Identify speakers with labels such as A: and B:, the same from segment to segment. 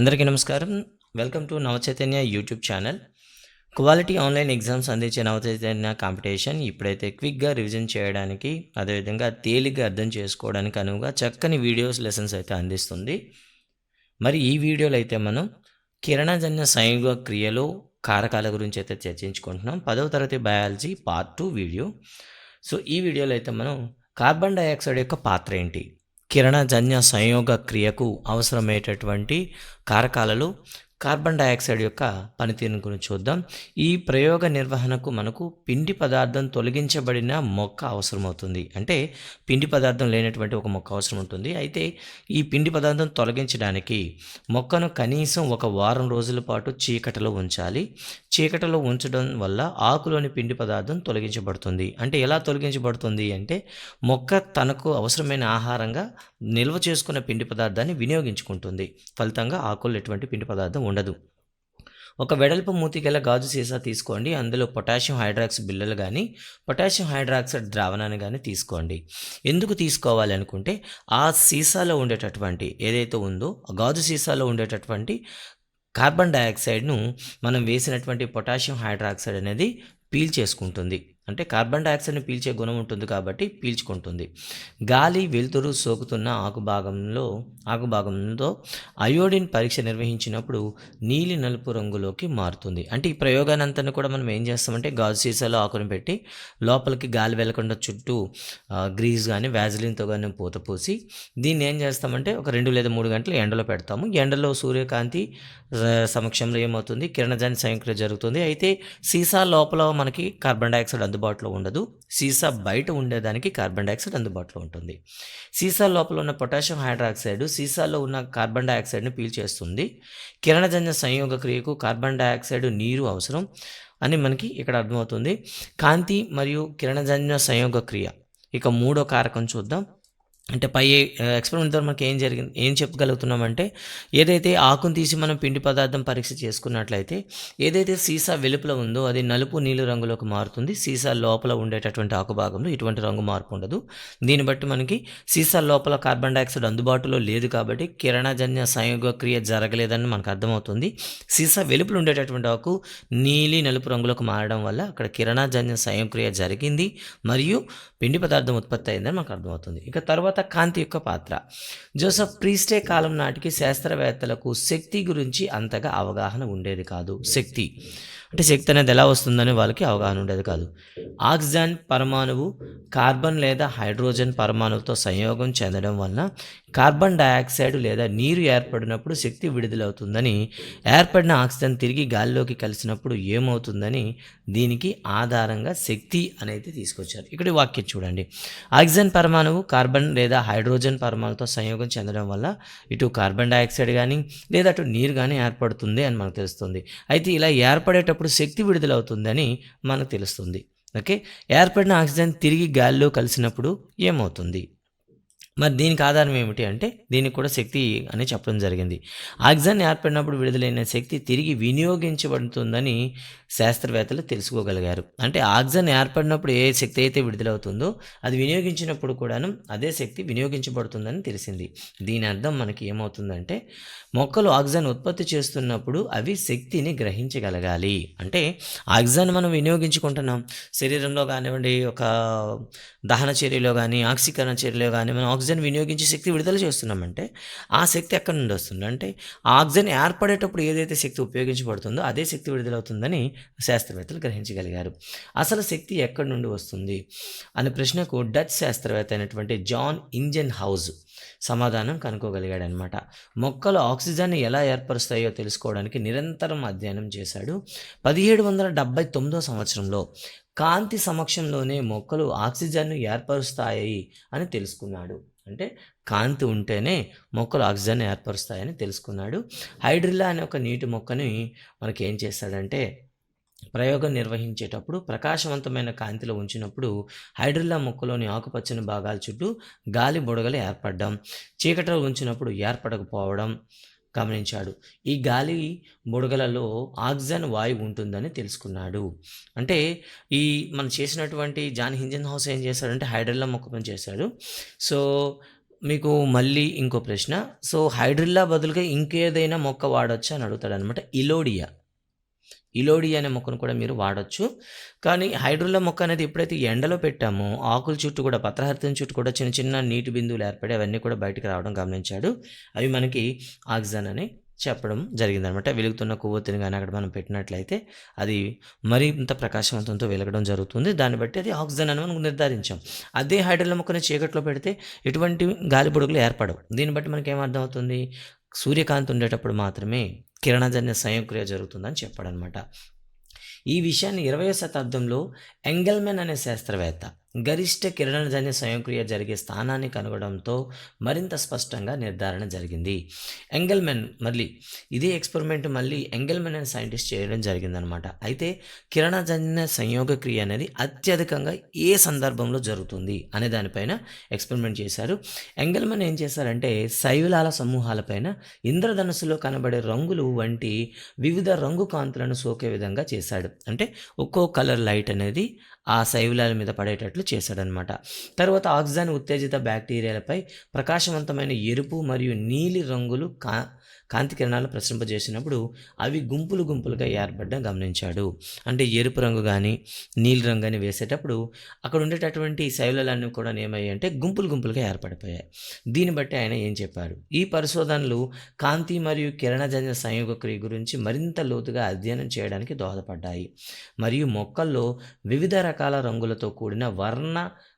A: అందరికీ నమస్కారం. Welcome to Navachaitanya YouTube channel quality online exams అందించే నవచైతన్య కాంపిటీషన్ ఇప్పుడైతే క్విక్గా రివిజన్ చేయడానికి అదేవిధంగా తేలిగ్గా అర్థం చేసుకోవడానికి అనువుగా చక్కని వీడియోస్ లెసన్స్ అయితే అందిస్తుంది. మరి ఈ వీడియోలో అయితే మనం కిరణజన్య సంయోగ క్రియలో కారకాల గురించి అయితే చర్చించుకుంటున్నాం. పదవ తరగతి biology part two video so ఈ వీడియోలో అయితే మనం కార్బన్ డైఆక్సైడ్ యొక్క పాత్ర ఏంటి? కిరణజన్య సంయోగ క్రియకు అవసరమయ్యేటటువంటి కారకాలలో కార్బన్ డయాక్సైడ్ యొక్క పనితీరును గురించి చూద్దాం. ఈ ప్రయోగ నిర్వహణకు మనకు పిండి పదార్థం తొలగించబడిన మొక్క అవసరమవుతుంది. అంటే పిండి పదార్థం లేనటువంటి ఒక మొక్క అవసరం ఉంటుంది అయితే ఈ పిండి పదార్థం తొలగించడానికి మొక్కను కనీసం ఒక వారం రోజుల పాటు చీకటిలో ఉంచాలి. చీకటిలో ఉంచడం వల్ల ఆకులోని పిండి పదార్థం తొలగించబడుతుంది. అంటే ఎలా తొలగించబడుతుంది అంటే మొక్క తనకు అవసరమైన ఆహారంగా నిల్వ చేసుకున్న పిండి పదార్థాన్ని వినియోగించుకుంటుంది. ఫలితంగా ఆకుల్లో ఎటువంటి పిండి పదార్థం ఉండదు. ఒక వెడల్పు మూతిగల గాజు సీసా తీసుకోండి. అందులో పొటాషియం హైడ్రాక్స్ బిళ్ళలు కానీ పొటాషియం హైడ్రాక్సైడ్ ద్రావణాన్ని కానీ తీసుకోండి. ఎందుకు తీసుకోవాలి అనుకుంటే ఆ సీసాలో ఉండేటటువంటి ఏదైతే ఉందో ఆ గాజు సీసాలో ఉండేటటువంటి కార్బన్ డయాక్సైడ్ను మనం వేసినటువంటి పొటాషియం హైడ్రాక్సైడ్ అనేది పీల్ చేసుకుంటుంది. అంటే కార్బన్ డయాక్సైడ్ని పీల్చే గుణం ఉంటుంది కాబట్టి పీల్చుకుంటుంది. గాలి వెలుతురు సోకుతున్న ఆకు భాగంలో ఆకు భాగంలో అయోడిన్ పరీక్ష నిర్వహించినప్పుడు నీలి నలుపు రంగులోకి మారుతుంది. అంటే ఈ ప్రయోగానంతా కూడా మనం ఏం చేస్తామంటే గాజు సీసాలో ఆకుని పెట్టి లోపలికి గాలి వెళ్ళకుండా చుట్టూ గ్రీజ్ కానీ వ్యాజిలిన్తో కానీ పూత పోసి దీన్ని ఏం చేస్తామంటే ఒక రెండు లేదా మూడు గంటలు ఎండలో పెడతాము. ఎండలో సూర్యకాంతి సమక్షంలో ఏమవుతుంది? కిరణజాని సంయుక్త జరుగుతుంది. అయితే సీసా లోపల మనకి కార్బన్ డైఆక్సైడ్ అందుబాటులో ఉండదు. సీసా బయట ఉండేదానికి కార్బన్ డైఆక్సైడ్ అందుబాటులో ఉంటుంది. సీసా లోపల ఉన్న పొటాషియం హైడ్రాక్సైడ్ సీసాలో ఉన్న కార్బన్ డైఆక్సైడ్ని పీల్చేస్తుంది కిరణజన్య సంయోగ క్రియకు కార్బన్ డైఆక్సైడ్ నీరు అవసరం అని మనకి ఇక్కడ అర్థమవుతుంది. కాంతి మరియు కిరణజన్య సంయోగ క్రియ. ఇక మూడో కారకం చూద్దాం. అంటే పై ఎక్స్పెరిమెంట్ ద్వారా మనకి ఏం జరిగింది ఏం చెప్పగలుగుతున్నామంటే ఏదైతే ఆకును తీసి మనం పిండి పదార్థం పరీక్ష చేసుకున్నట్లయితే ఏదైతే సీసా వెలుపల ఉందో అది నలుపు నీలి రంగులోకి మారుతుంది. సీసా లోపల ఉండేటటువంటి ఆకు భాగంలో ఇటువంటి రంగు మార్పు ఉండదు. దీన్ని బట్టి మనకి సీసా లోపల కార్బన్ డైఆక్సైడ్ అందుబాటులో లేదు కాబట్టి కిరణజన్య సంయోగ క్రియ జరగలేదని మనకు అర్థమవుతుంది. సీసా వెలుపల ఉండేటటువంటి ఆకు నీలి నలుపు రంగులోకి మారడం వల్ల అక్కడ కిరణజన్య సంయోగక్రియ జరిగింది మరియు పిండి పదార్థం ఉత్పత్తి అయిందని మనకు అర్థమవుతుంది. ఇక తర్వాత కాంతి యొక్క పాత్ర. జోసఫ్ ప్రీస్టే కాలం నాటికి శాస్త్రవేత్తలకు శక్తి గురించి అంతగా అవగాహన ఉండేది కాదు. శక్తి. అంటే శక్తి అనేది ఎలా వస్తుందని వాళ్ళకి అవగాహన ఉండేది కాదు. ఆక్సిజన్ పరమాణువు కార్బన్ లేదా హైడ్రోజన్ పరమాణువుతో సంయోగం చెందడం వలన కార్బన్ డయాక్సైడ్ లేదా నీరు ఏర్పడినప్పుడు శక్తి విడుదలవుతుందని ఏర్పడిన ఆక్సిజన్ తిరిగి గాలిలోకి కలిసినప్పుడు ఏమవుతుందని దీనికి ఆధారంగా శక్తి అనేది తీసుకొచ్చారు. ఇక్కడ వాక్యం చూడండి. ఆక్సిజన్ పరమాణువు కార్బన్ లేదా హైడ్రోజన్ పరమాణుతో సంయోగం చెందడం వల్ల ఇటు కార్బన్ డయాక్సైడ్ కానీ లేదా అటు నీరు కానీ ఏర్పడుతుంది అని మనకు తెలుస్తుంది. అయితే ఇలా ఏర్పడేటప్పుడు శక్తి విడుదలవుతుందని మనకు తెలుస్తుంది. ఓకే? ఏర్పడిన ఆక్సిజన్ తిరిగి గాలిలో కలిసినప్పుడు ఏమవుతుంది? మరి దీనికి ఆధారం ఏమిటి అంటే దీనికి కూడా శక్తి అని చెప్పడం జరిగింది. ఆక్సిజన్ ఏర్పడినప్పుడు విడుదలైన శక్తి తిరిగి వినియోగించబడుతుందని శాస్త్రవేత్తలు తెలుసుకోగలిగారు. అంటే ఆక్సిజన్ ఏర్పడినప్పుడు ఏ శక్తి అయితే విడుదలవుతుందో అది వినియోగించినప్పుడు కూడాను అదే శక్తి వినియోగించబడుతుందని తెలిసింది. దీని అర్థం మనకి ఏమవుతుందంటే మొక్కలు ఆక్సిజన్ ఉత్పత్తి చేస్తున్నప్పుడు అవి శక్తిని గ్రహించగలగాలి. అంటే ఆక్సిజన్ మనం వినియోగించుకుంటున్నాం. శరీరంలో కానివ్వండి ఒక దహన చర్యలో కానీ ఆక్సీకరణ చర్యలో కానీ మనం ఆక్సిజన్ వినియోగించి శక్తి విడుదల చేస్తున్నామంటే ఆ శక్తి ఎక్కడి నుండి వస్తుంది? అంటే ఆక్సిజన్ ఏర్పడేటప్పుడు ఏదైతే శక్తి ఉపయోగించబడుతుందో అదే శక్తి విడుదలవుతుందని శాస్త్రవేత్తలు గ్రహించగలిగారు. అసలు శక్తి ఎక్కడి నుండి వస్తుంది? అనే ప్రశ్నకు డచ్ శాస్త్రవేత్త అయినటువంటి జాన్ ఇంజన్ హౌజ్ సమాధానం కనుక్కోగలిగాడనమాట. మొక్కలు ఆక్సిజన్ ఎలా ఏర్పరుస్తాయో తెలుసుకోవడానికి నిరంతరం అధ్యయనం చేశాడు. పదిహేడు వందల డెబ్బై తొమ్మిదో సంవత్సరంలో కాంతి సమక్షంలోనే మొక్కలు ఆక్సిజన్ను ఏర్పరుస్తాయి అని తెలుసుకున్నాడు. అంటే కాంతి ఉంటేనే మొక్కలు ఆక్సిజన్ ఏర్పరుస్తాయని తెలుసుకున్నాడు. హైడ్రిల్లా అనే ఒక నీటి మొక్కని మనకి ఏం చేస్తాడంటే ప్రయోగం నిర్వహించేటప్పుడు ప్రకాశవంతమైన కాంతిలో ఉంచినప్పుడు హైడ్రిల్లా మొక్కలోని ఆకుపచ్చని భాగాల చుట్టూ గాలి బుడగలు ఏర్పడడం చీకటిలో ఉంచినప్పుడు ఏర్పడకపోవడం గమనించాడు ఈ గాలి బుడగలలో ఆక్సిజన్ వాయువు ఉంటుందని తెలుసుకున్నాడు అంటే ఈ మనం చేసినటువంటి జాన్ హింజన్ హౌస్ ఏం చేశాడంటే హైడ్రిల్లా మొక్క పని చేశాడు సో మీకు మళ్ళీ ఇంకో ప్రశ్న. సో, హైడ్రిల్లా బదులుగా ఇంకేదైనా మొక్క వాడొచ్చా అని అడుగుతాడనమాట. ఇలోడియా. ఇలోడి అనే మొక్కను కూడా మీరు వాడచ్చు కానీ హైడ్రోలా మొక్క అనేది ఎప్పుడైతే ఎండలో పెట్టామో ఆకుల చుట్టూ కూడా పత్రహరితం చుట్టూ కూడా చిన్న చిన్న నీటి బిందువులు ఏర్పడి అవన్నీ కూడా బయటకు రావడం గమనించాడు. అవి మనకి ఆక్సిజన్ అని చెప్పడం జరిగిందనమాట. వెలుగుతున్న కొవ్వొత్తిని కానీ అక్కడ మనం పెట్టినట్లయితే అది మరింత ప్రకాశవంతంతో వెలగడం జరుగుతుంది. దాన్ని బట్టి అది ఆక్సిజన్ అని మనం నిర్ధారించాం. అదే హైడ్రోల మొక్కని చీకట్లో పెడితే ఎటువంటి గాలి పొడుగులు ఏర్పడవు. దీన్ని బట్టి మనకేం అర్థమవుతుంది? సూర్యకాంతి ఉండేటప్పుడు మాత్రమే కిరణజన్య సంయోక్రియ జరుగుతుందని చెప్పాడనమాట. ఈ విషయాన్ని 20వ శతాబ్దంలో ఎంగెల్‌మెన్ అనే శాస్త్రవేత్త గరిష్ట కిరణజన్య స్వయంక్రియ జరిగే స్థానాన్ని కనుగొనడంతో మరింత స్పష్టంగా నిర్ధారణ జరిగింది. ఎంగెల్‌మెన్ మళ్ళీ ఇదే ఎక్స్‌పెరిమెంట్ మళ్ళీ ఎంగెల్‌మెన్ అనే సైంటిస్ట్ చేయడం జరిగిందనమాట. అయితే కిరణజన్య సంయోగక్రియ అనేది అత్యధికంగా ఏ సందర్భంలో జరుగుతుంది అనే దానిపైన ఎక్స్‌పెరిమెంట్ చేశారు. ఎంగెల్‌మెన్ ఏం చేశారంటే శైవలాల సమూహాలపైన ఇంద్రధనుస్సులో కనబడే రంగులు వంటి వివిధ రంగు కాంతులను సోకే విధంగా చేశాడు. అంటే ఒక్కో కలర్ లైట్ అనేది ఆ శైవులాల మీద పడేటట్లు చేశాడనమాట. తర్వాత ఆక్సిజన్ ఉత్తేజిత బ్యాక్టీరియాలపై ప్రకాశవంతమైన ఎరుపు మరియు నీలి రంగులు కా కాంతి కిరణాలు ప్రసరింపజేసినప్పుడు అవి గుంపులు గుంపులుగా ఏర్పడడం గమనించాడు. అంటే ఎరుపు రంగు కానీ నీలి రంగు కానీ వేసేటప్పుడు అక్కడ ఉండేటటువంటి శైలులన్నీ కూడా ఏమయ్యాయంటే గుంపులు గుంపులుగా ఏర్పడిపోయాయి. దీన్ని బట్టి ఆయన ఏం చెప్పారు? ఈ పరిశోధనలు కాంతి మరియు కిరణజన్య సంయోగక్రియ గురించి మరింత లోతుగా అధ్యయనం చేయడానికి దోహదపడ్డాయి. మరియు మొక్కల్లో వివిధ రకాల రంగులతో కూడిన వర్ణ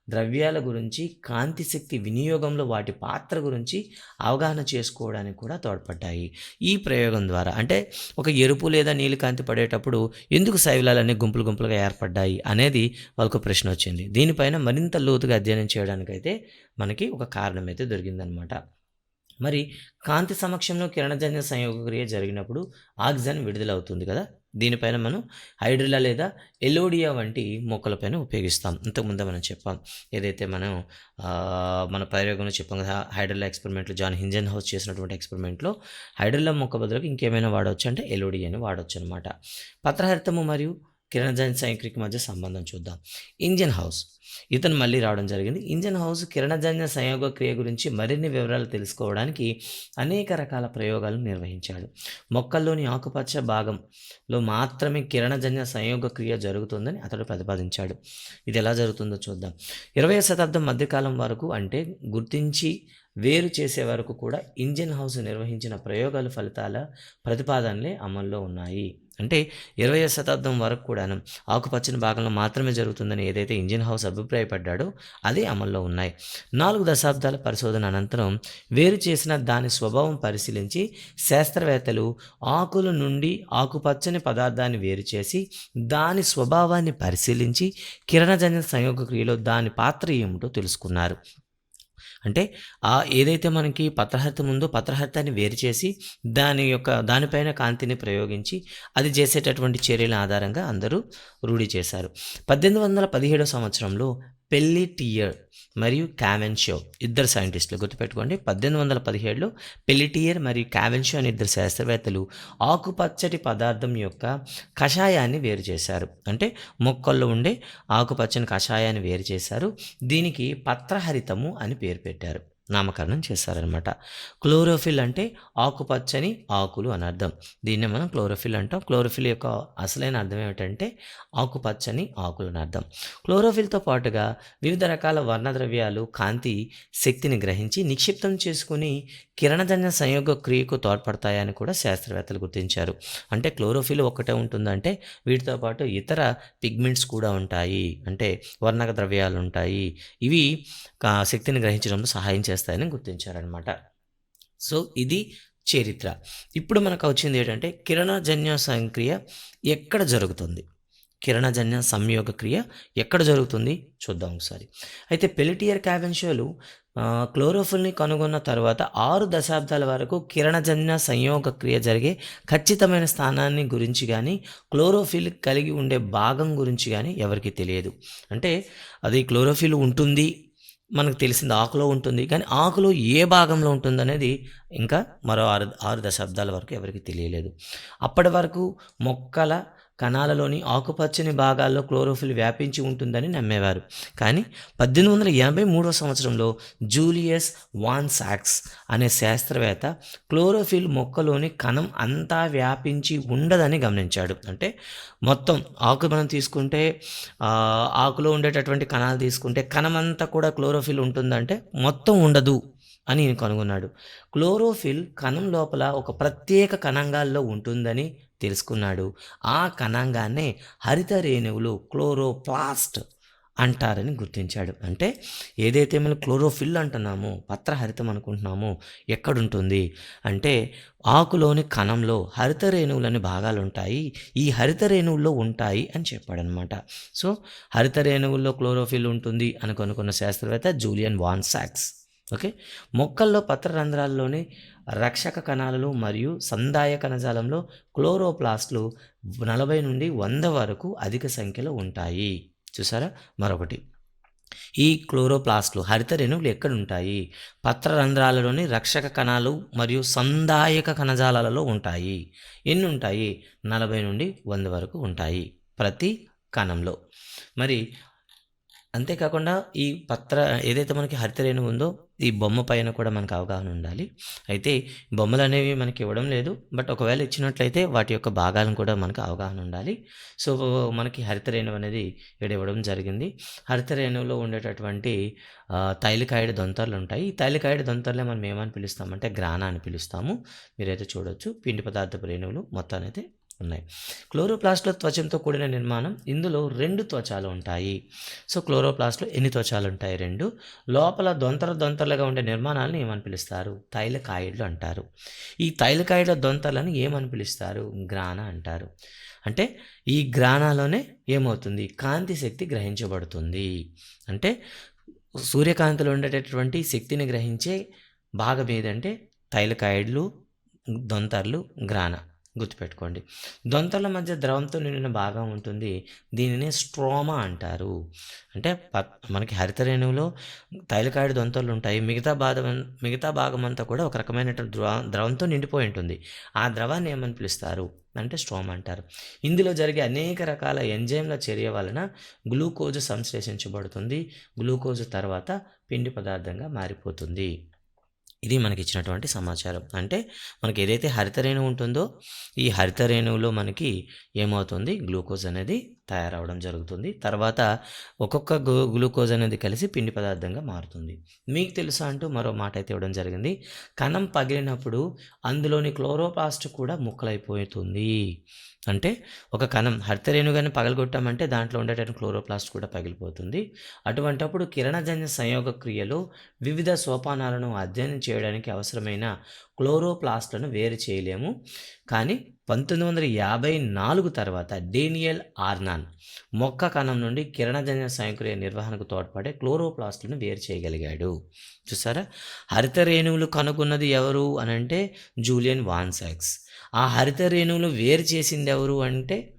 A: ద్రవ్యాల గురించి, కాంతి శక్తి వినియోగంలో వాటి పాత్ర గురించి అవగాహన చేసుకోవడానికి కూడా తోడ్పడ్డాయి. ఈ ప్రయోగం ద్వారా అంటే ఒక ఎరుపు లేదా నీలి కాంతి పడేటప్పుడు ఎందుకు శైలాలన్నీ గుంపులు గుంపులుగా ఏర్పడ్డాయి అనేది వాళ్ళకు ప్రశ్న వచ్చింది దీనిపైన మరింత లోతుగా అధ్యయనం చేయడానికైతే మనకి ఒక కారణం అయితే దొరికిందనమాట. మరి కాంతి సమక్షంలో కిరణజన్య సంయోగక్రియ జరిగినప్పుడు ఆక్సిజన్ విడుదలవుతుంది కదా! దీనిపైన మనం హైడ్రిలా లేదా ఎలోడియా వంటి మొక్కలపైన ఉపయోగిస్తాం. ఇంతకుముందే మనం చెప్పాం. ఏదైతే మనం మన ప్రయోగంలో చెప్పాం కదా! హైడ్రిలా ఎక్స్‌పెరిమెంట్‌లో జాన్ హింజెన్‌హౌస్ చేసినటువంటి ఎక్స్‌పెరిమెంట్‌లో హైడ్రిలా మొక్క బదులుగా ఇంకేమైనా వాడవచ్చు అంటే ఎలోడియాని అనమాట పత్రహరితము మరియు కిరణజైన్ సైంక్రిక్ మధ్య సంబంధం చూద్దాం. ఇంజన్ హౌస్ ఇతను మళ్ళీ రావడం జరిగింది. ఇంజన్ హౌస్ కిరణజన్య సంయోగక్రియ గురించి మరిన్ని వివరాలు తెలుసుకోవడానికి అనేక రకాల ప్రయోగాలు నిర్వహించాడు. మొక్కల్లోని ఆకుపచ్చ భాగంలో మాత్రమే కిరణజన్య సంయోగక్రియ జరుగుతుందని అతడు ప్రతిపాదించాడు. ఇది ఎలా జరుగుతుందో చూద్దాం. 20వ శతాబ్దం మధ్యకాలం వరకు అంటే గుర్తించి వేరు చేసే వరకు కూడా ఇంజన్ హౌస్ నిర్వహించిన ప్రయోగాల ఫలితాల ప్రతిపాదనలే అమల్లో ఉన్నాయి. అంటే 20వ శతాబ్దం వరకు కూడాను ఆకుపచ్చని భాగంలో మాత్రమే జరుగుతుందని ఏదైతే ఇంజిన్ హౌస్ అభిప్రాయపడ్డాడో అదే అమల్లో ఉన్నాయి. నాలుగు దశాబ్దాల పరిశోధన అనంతరం వేరు చేసిన దాని స్వభావం పరిశీలించి శాస్త్రవేత్తలు ఆకుల నుండి ఆకుపచ్చని పదార్థాన్ని వేరు చేసి దాని స్వభావాన్ని పరిశీలించి కిరణజన్య సంయోగక్రియలో దాని పాత్ర ఏమిటో తెలుసుకున్నారు. అంటే ఆ ఏదైతే మనకి పత్రహరితం ఉందో పత్రహర్తాన్ని వేరు చేసి దాని యొక్క దానిపైన కాంతిని ప్రయోగించి అది చేసేటటువంటి చర్యల ఆధారంగా అందరూ రూఢి చేశారు. 1817 సంవత్సరంలో పెల్లిటియర్ మరియు కావెన్షో ఇద్దరు సైంటిస్టులు గుర్తుపెట్టుకోండి. 1817లో పెల్లిటియర్ మరియు కావెన్షో అనే ఇద్దరు శాస్త్రవేత్తలు ఆకుపచ్చటి పదార్థం యొక్క కషాయాన్ని వేరు చేశారు. అంటే మొక్కల్లో ఉండే ఆకుపచ్చని కషాయాన్ని వేరు చేశారు. దీనికి పత్రహరితము అని పేరు పెట్టారు. నామకరణం చేశారనమాట. క్లోరోఫిల్ అంటే ఆకుపచ్చని ఆకులు అని అర్థం. దీన్నే మనం క్లోరోఫిల్ అంటాం. క్లోరోఫిల్ యొక్క అసలైన అర్థం ఏమిటంటే ఆకుపచ్చని ఆకులు అని అర్థం. క్లోరోఫిల్‌తో పాటుగా వివిధ రకాల వర్ణద్రవ్యాలు కాంతి శక్తిని గ్రహించి నిక్షిప్తం చేసుకుని కిరణజన్య సంయోగక్రియకు తోడ్పడతాయని కూడా శాస్త్రవేత్తలు గుర్తించారు. అంటే క్లోరోఫిల్ ఒక్కటే ఉంటుందంటే వీటితో పాటు ఇతర పిగ్మెంట్స్ కూడా ఉంటాయి. అంటే వర్ణక ద్రవ్యాలుంటాయి. ఇవి శక్తిని గ్రహించడంలో సహాయం చేస్తాయని గుర్తించారనమాట. సో, ఇది చరిత్ర. ఇప్పుడు మనకు వచ్చింది ఏంటంటే కిరణజన్య సంక్రియ ఎక్కడ జరుగుతుంది? కిరణజన్య సంయోగక్రియ ఎక్కడ జరుగుతుంది? చూద్దాం ఒకసారి. అయితే పెలిటియర్ క్యావెన్షియోలు క్లోరోఫిల్‌ని కనుగొన్న తర్వాత ఆరు దశాబ్దాల వరకు కిరణజన్య సంయోగక్రియ జరిగే ఖచ్చితమైన స్థానాన్ని గురించి కానీ క్లోరోఫిల్ కలిగి ఉండే భాగం గురించి కానీ ఎవరికి తెలియదు. అంటే అది క్లోరోఫిల్ ఉంటుంది. మనకు తెలిసింది ఆకులో ఉంటుంది. కానీ ఆకులో ఏ భాగంలో ఉంటుందనేది ఇంకా మరో 6 6 దశాబ్దాల వరకు ఎవరికీ తెలియలేదు. అప్పటి వరకు మొక్కల కణాలలోని ఆకుపచ్చని భాగాల్లో క్లోరోఫిల్ వ్యాపించి ఉంటుందని నమ్మేవారు. కానీ పద్దెనిమిది వందల ఎనభై మూడవ సంవత్సరంలో జూలియస్ వాన్ సాక్స్ అనే శాస్త్రవేత్త క్లోరోఫిల్ మొక్కలోని కణం అంతా వ్యాపించి ఉండదని గమనించాడు. అంటే మొత్తం ఆకు మనం తీసుకుంటే ఆకులో ఉండేటటువంటి కణాలు తీసుకుంటే కణం అంతా కూడా క్లోరోఫిల్ ఉంటుందంటే మొత్తం ఉండదు. అని కనుగొన్నాడు. క్లోరోఫిల్ కణం లోపల ఒక ప్రత్యేక కణంగాల్లో ఉంటుందని తెలుసుకున్నాడు. ఆ కణంగాన్నే హరిత రేణువులు క్లోరోప్లాస్ట్ అంటారని గుర్తించాడు. అంటే ఏదైతే మనం క్లోరోఫిల్ అంటున్నామో పత్రహరితం అనుకుంటున్నామో ఎక్కడుంటుంది? అంటే ఆకులోని కణంలో హరిత రేణువులని భాగాలు ఉంటాయి ఈ హరిత రేణువుల్లో ఉంటాయి అని చెప్పాడనమాట సో హరిత రేణువుల్లో క్లోరోఫిల్ ఉంటుంది అని కనుక్కున్న శాస్త్రవేత్త జూలియన్ వాన్ సాక్స్. ఓకే? మొక్కల్లో పత్రరంధ్రాల్లోని రక్షక కణాలలో మరియు సందాయ కణజాలంలో క్లోరోప్లాస్ట్లు నలభై నుండి వంద వరకు అధిక సంఖ్యలో ఉంటాయి. చూసారా? మరొకటి. ఈ క్లోరోప్లాస్ట్లు హరిత రేణువులు ఎక్కడ ఉంటాయి పత్రరంధ్రాలలోని రక్షక కణాలు మరియు సందాయక కణజాలాలలో ఉంటాయి. ఎన్ని ఉంటాయి నలభై నుండి వంద వరకు ఉంటాయి ప్రతి కణంలో. మరి అంతేకాకుండా ఈ పత్ర ఏదైతే మనకి హరితరేణువు ఉందో ఈ బొమ్మ పైన కూడా మనకు అవగాహన ఉండాలి. అయితే బొమ్మలు అనేవి మనకి ఇవ్వడం లేదు. బట్ ఒకవేళ ఇచ్చినట్లయితే వాటి యొక్క భాగాలను కూడా మనకు అవగాహన ఉండాలి. సో మనకి హరిత రేణువు అనేది ఇక్కడ ఇవ్వడం జరిగింది. హరిత రేణువులో ఉండేటటువంటి ఆ, దొంతర్లు ఉంటాయి. ఈ తైలికాయిడ్ దొంతర్లే మనం ఏమని పిలుస్తామంటే గ్రాన అని పిలుస్తాము. మీరైతే చూడొచ్చు. పిండి పదార్థపు రేణువులు మొత్తాన్ని అయితే ఉన్నాయి. క్లోరోప్లాస్ట్లో త్వచంతో కూడిన నిర్మాణం ఇందులో రెండు త్వచాలు ఉంటాయి. సో క్లోరోప్లాస్ట్లో ఎన్ని త్వచాలు ఉంటాయి? రెండు. లోపల దొంతర దొంతరలుగా ఉండే నిర్మాణాలను ఏమని పిలుస్తారు? తైలకాయిడ్లు అంటారు. ఈ తైలకాయిడ్ల దొంతలను ఏమని పిలుస్తారు? గ్రాన అంటారు. అంటే ఈ గ్రానాలోనే ఏమవుతుంది? కాంతి శక్తి గ్రహించబడుతుంది. అంటే సూర్యకాంతిలో ఉండేటటువంటి శక్తిని గ్రహించే భాగం ఏదంటే తైలకాయిడ్లు దొంతర్లు గ్రాన గుర్తుపెట్టుకోండి. దొంతల మధ్య ద్రవంతో నిండిన భాగం ఉంటుంది. దీనిని స్ట్రోమా అంటారు. అంటే ప- మనకి హరిత రేణువులో దొంతలు ఉంటాయి. మిగతా భాగం మిగతా భాగం అంతా కూడా ఒక రకమైన ద్రవ ద్రవంతో నిండిపోయి ఉంటుంది. ఆ ద్రవాన్ని ఏమని పిలుస్తారు? అంటే స్ట్రోమ్ అంటారు. ఇందులో జరిగే అనేక రకాల ఎంజైమ్ల చర్య వలన గ్లూకోజ్ సంశ్లేషించబడుతుంది. గ్లూకోజ్ తర్వాత పిండి పదార్థంగా మారిపోతుంది. ఇది మనకి ఇచ్చినటువంటి సమాచారం. అంటే మనకి ఏదైతే హరిత రేణువు ఉంటుందో ఈ హరిత రేణువులో మనకి ఏమవుతుంది? గ్లూకోజ్ అనేది తయారవడం జరుగుతుంది. తర్వాత ఒక్కొక్క గ్లూకోజ్ అనేది కలిసి పిండి పదార్థంగా మారుతుంది. మీకు తెలుసా అంటూ మరో మాట అయితే ఇవ్వడం జరిగింది. కణం పగిలినప్పుడు అందులోని క్లోరోప్లాస్ట్ కూడా ముక్కలైపోతుంది. అంటే ఒక కణం హరిత రేణుగాని పగలగొట్టామంటే దాంట్లో ఉండేటటువంటి క్లోరోప్లాస్ట్ కూడా పగిలిపోతుంది. అటువంటప్పుడు కిరణజన్య సంయోగ క్రియలో వివిధ సోపానాలను అధ్యయనం చేయడానికి అవసరమైన క్లోరోప్లాస్ట్లను వేరు చేయలేము. కానీ పంతొమ్మిది వందల యాభై నాలుగు తర్వాత డేనియల్ ఆర్నాన్ మొక్క కణం నుండి కిరణజన్య స్వయంక్రియ నిర్వహణకు తోడ్పడే క్లోరోప్లాస్ట్లను వేరు చేయగలిగాడు. చూసారా? హరిత రేణువులు కనుగొన్నది ఎవరు అని అంటే జూలియన్ వాన్సాక్స్. ఆ హరిత రేణువులు వేరు చేసింది ఎవరు అంటే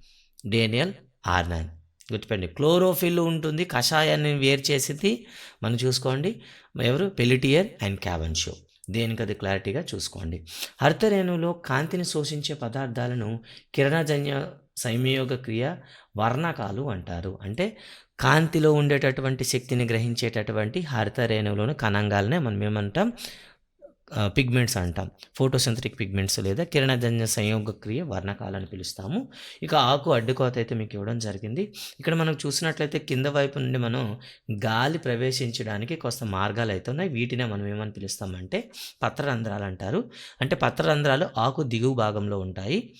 A: డేనియల్ ఆర్నాన్. గుర్తుపెట్టండి క్లోరోఫిల్ ఉంటుంది కషాయాన్ని వేరు చేసింది. మనం చూసుకోండి ఎవరు? పెలిటియర్ అండ్ క్యావెన్షో దేనికది క్లారిటీగా చూసుకోండి. హరితరేణువులో కాంతిని శోషించే పదార్థాలను కిరణజన్య సంయోగ క్రియ వర్ణకాలు అంటారు. అంటే కాంతిలో ఉండేటటువంటి శక్తిని గ్రహించేటటువంటి హరిత రేణువులోని కణంగాలనే మనం ఏమంటాం? పిగ్మెంట్స్ అంటాం. ఫోటోసెంథటిక్ పిగ్మెంట్స్ లేదా కిరణజన్య సంయోగ క్రియ వర్ణకాలని పిలుస్తాము. ఇక ఆకు అడ్డుకోత అయితే మీకు ఇవ్వడం జరిగింది. ఇక్కడ మనం చూసినట్లయితే కింద వైపు నుండి మనం గాలి ప్రవేశించడానికి కొంత మార్గాలు అయితే ఉన్నాయి. వీటినే మనం ఏమని పిలుస్తామంటే పత్రరంధ్రాలు అంటారు. అంటే పత్రరంధ్రాలు ఆకు దిగువ భాగంలో ఉంటాయి.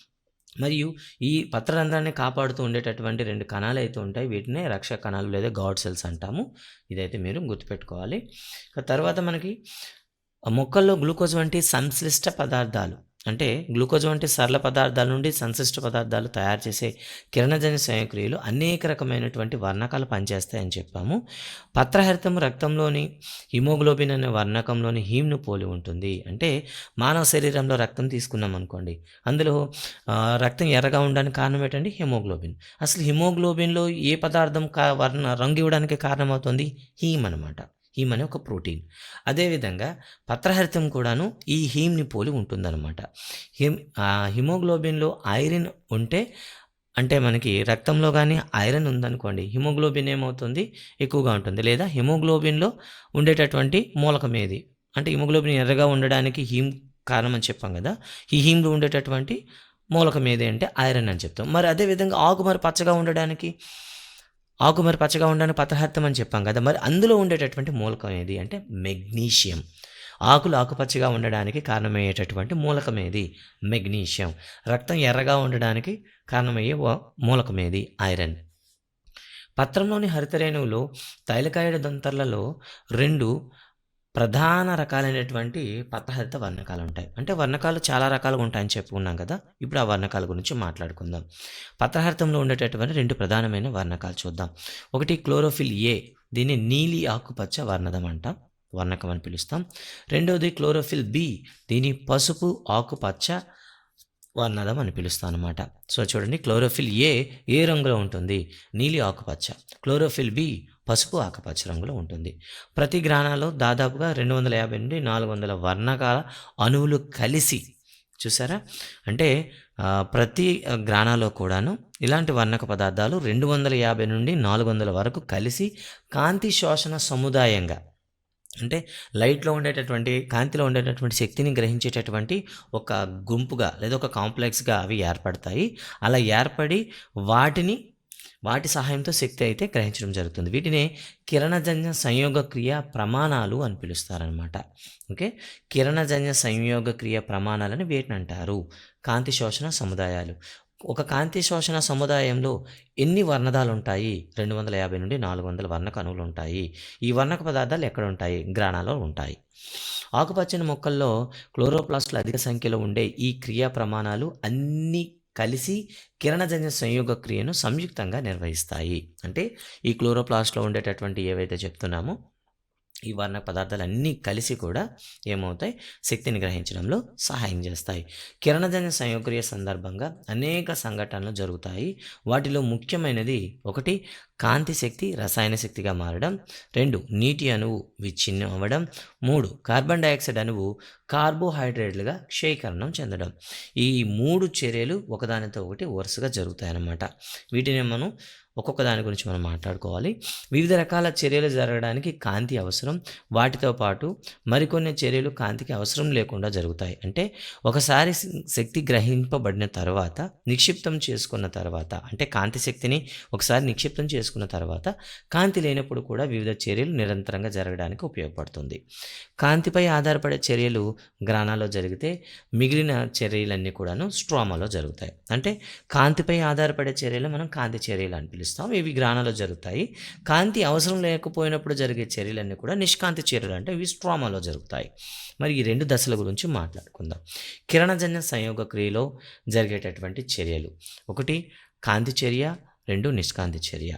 A: మరియు ఈ పత్రరంధ్రాన్ని కాపాడుతూ ఉండేటటువంటి రెండు కణాలు అయితే ఉంటాయి. వీటినే రక్షక కణాలు లేదా గాడ్ సెల్స్ అంటాము. ఇదైతే మీరు గుర్తుపెట్టుకోవాలి. తర్వాత మనకి మొక్కల్లో గ్లూకోజ్ వంటి సంశ్లిష్ట పదార్థాలు అంటే గ్లూకోజ్ వంటి సరళ పదార్థాల నుండి సంశ్లిష్ట పదార్థాలు తయారు చేసే కిరణజన్య స్వయంక్రియలు అనేక రకమైనటువంటి వర్ణకాలు పనిచేస్తాయని చెప్పాము. పత్రహరితం రక్తంలోని హిమోగ్లోబిన్ అనే వర్ణకంలోని హీమ్ను పోలి ఉంటుంది. అంటే మానవ శరీరంలో రక్తం తీసుకున్నాం అనుకోండి. అందులో రక్తం ఎర్రగా ఉండడానికి కారణం ఏంటంటే హిమోగ్లోబిన్. అసలు హిమోగ్లోబిన్లో ఏ పదార్థం కా వర్ణ రంగు ఇవ్వడానికి కారణమవుతుంది? హీమ్ అనమాట హీమ్ అనే ఒక ప్రోటీన్. అదేవిధంగా పత్రహరితం కూడాను ఈ హీమ్ని పోలి ఉంటుందన్నమాట. హిమ్ హిమోగ్లోబిన్లో ఐరన్ ఉంటే అంటే మనకి రక్తంలో కానీ ఐరన్ ఉందనుకోండి హిమోగ్లోబిన్ ఏమవుతుంది? ఎక్కువగా ఉంటుంది. లేదా హిమోగ్లోబిన్లో ఉండేటటువంటి మూలకం ఏది? అంటే హిమోగ్లోబిన్ ఎర్రగా ఉండడానికి హీమ్ కారణం అని చెప్పాం కదా ఈ హీమ్లో ఉండేటటువంటి మూలకం ఏది అంటే ఐరన్ అని చెప్తాం. మరి అదేవిధంగా ఆకు మరి పచ్చగా ఉండడానికి? ఆకు మరి పచ్చగా ఉండడానికి పత్రహర్థం అని చెప్పాం కదా మరి అందులో ఉండేటటువంటి మూలకం ఏది అంటే మెగ్నీషియం. ఆకులు ఆకుపచ్చగా ఉండడానికి కారణమయ్యేటటువంటి మూలకం ఏది? మెగ్నీషియం. రక్తం ఎర్రగా ఉండడానికి కారణమయ్యే మూలకమేది మూలకం ఏది? ఐరన్. పత్రంలోని హరితరేణువులు తైలకాయడ దంతర్లలో రెండు ప్రధాన రకాలైనటువంటి పత్రహరిత వర్ణకాలు ఉంటాయి అంటే వర్ణకాలు చాలా రకాలుగా ఉంటాయని చెప్పుకున్నాం కదా ఇప్పుడు ఆ వర్ణకాల గురించి మాట్లాడుకుందాం. పత్రహరితంలో ఉండేటటువంటి రెండు ప్రధానమైన వర్ణకాలు చూద్దాం. ఒకటి క్లోరోఫిల్ ఏ దీన్ని నీలి ఆకుపచ్చ వర్ణదం అంటాం వర్ణకం అని పిలుస్తాం. రెండవది క్లోరోఫిల్ బి దీని పసుపు ఆకుపచ్చ వర్ణదం అని పిలుస్తాం అనమాట సో చూడండి క్లోరోఫిల్ ఏ ఏ రంగులో ఉంటుంది? నీలి ఆకుపచ్చ. క్లోరోఫిల్ బి పసుపు ఆకుపచ్చ రంగులో ఉంటుంది. ప్రతి గ్రాణాల్లో దాదాపుగా రెండు వందల యాభై నుండి నాలుగు వందల వర్ణకాల అణువులు కలిసి చూసారా? అంటే ప్రతి గ్రాణాలో కూడాను ఇలాంటి వర్ణక పదార్థాలు రెండు వందల యాభై నుండి నాలుగు వందల వరకు కలిసి కాంతి శోషణ సముదాయంగా అంటే లైట్లో ఉండేటటువంటి కాంతిలో ఉండేటటువంటి శక్తిని గ్రహించేటటువంటి ఒక గుంపుగా లేదా ఒక కాంప్లెక్స్గా అవి ఏర్పడతాయి. అలా ఏర్పడి వాటిని వాటి సహాయంతో శక్తి అయితే గ్రహించడం జరుగుతుంది. వీటిని కిరణజన్య సంయోగ క్రియ ప్రమాణాలు అని పిలుస్తారనమాట ఓకే? కిరణజన్య సంయోగ క్రియ ప్రమాణాలని వీటిని అంటారు. కాంతి శోషణ సముదాయాలు. ఒక కాంతి శోషణ సముదాయంలో ఎన్ని వర్ణదాలు ఉంటాయి రెండు వందల యాభై నుండి నాలుగు వందల వర్ణక అణువులు ఉంటాయి ఈ వర్ణక పదార్థాలు ఎక్కడ ఉంటాయి గ్రాణాల్లో ఉంటాయి. ఆకుపచ్చని మొక్కల్లో క్లోరోప్లాస్ట్లు అధిక సంఖ్యలో ఉండే ఈ క్రియా ప్రమాణాలు అన్నీ కలిసి కిరణజన్య సంయోగ క్రియను సంయుక్తంగా నిర్వహిస్తాయి. అంటే ఈ క్లోరోప్లాస్ట్లో ఉండేటటువంటి ఏవైతే చెప్తున్నామో ఈ వర్ణ పదార్థాలు అన్నీ కలిసి కూడా ఏమవుతాయి? శక్తిని గ్రహించడంలో సహాయం చేస్తాయి. కిరణజన్య సంయోక్రియ సందర్భంగా అనేక సంఘటనలు జరుగుతాయి. వాటిలో ముఖ్యమైనది ఒకటి కాంతి శక్తి రసాయన శక్తిగా మారడం. రెండు నీటి అణువు విచ్ఛిన్నం అవ్వడం. మూడు కార్బన్ డైఆక్సైడ్ అణువు కార్బోహైడ్రేట్లుగా క్షయీకరణం చెందడం. ఈ మూడు చర్యలు ఒకదానితో ఒకటి వరుసగా జరుగుతాయన్నమాట. వీటిని మనం ఒక్కొక్క దాని గురించి మనం మాట్లాడుకోవాలి. వివిధ రకాల చర్యలు జరగడానికి కాంతి అవసరం. వాటితో పాటు మరికొన్ని చర్యలు కాంతికి అవసరం లేకుండా జరుగుతాయి. అంటే ఒకసారి శక్తి గ్రహింపబడిన తర్వాత నిక్షిప్తం చేసుకున్న తర్వాత అంటే కాంతి శక్తిని ఒకసారి నిక్షిప్తం చేసుకున్న తర్వాత కాంతి లేనప్పుడు కూడా వివిధ చర్యలు నిరంతరంగా జరగడానికి ఉపయోగపడుతుంది. కాంతిపై ఆధారపడే చర్యలు గ్రానాలో జరిగితే మిగిలిన చర్యలన్నీ కూడాను స్ట్రోమాలో జరుగుతాయి. అంటే కాంతిపై ఆధారపడే చర్యలు మనం కాంతి చర్యలు అని పిలుస్తాం. ఇవి గ్రానాలో జరుగుతాయి. కాంతి అవసరం లేకపోయినప్పుడు జరిగే చర్యలన్నీ కూడా నిష్కాంతి చర్యలు అంటే ఇవి స్ట్రోమాలో జరుగుతాయి. మరి ఈ రెండు దశల గురించి మాట్లాడుకుందాం. కిరణజన్య సంయోగ క్రియలో జరిగేటటువంటి చర్యలు. ఒకటి కాంతి చర్య. రెండు నిష్కాంతి చర్య.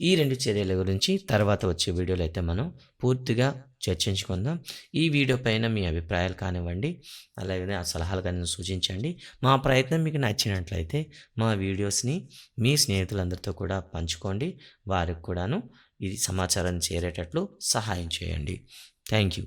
A: ఈ రెండు చర్యల గురించి తర్వాత వచ్చే వీడియోలో అయితే మనం పూర్తిగా చర్చించుకుందాం. ఈ వీడియో పైన మీ అభిప్రాయాలు కానివ్వండి అలాగే ఆ సలహాలు కానీ సూచించండి. మా ప్రయత్నం మీకు నచ్చినట్లయితే మా వీడియోస్ని మీ స్నేహితులందరితో కూడా పంచుకోండి. వారికి కూడాను ఇది సమాచారం చేరేటట్లు సహాయం చేయండి. Thank you.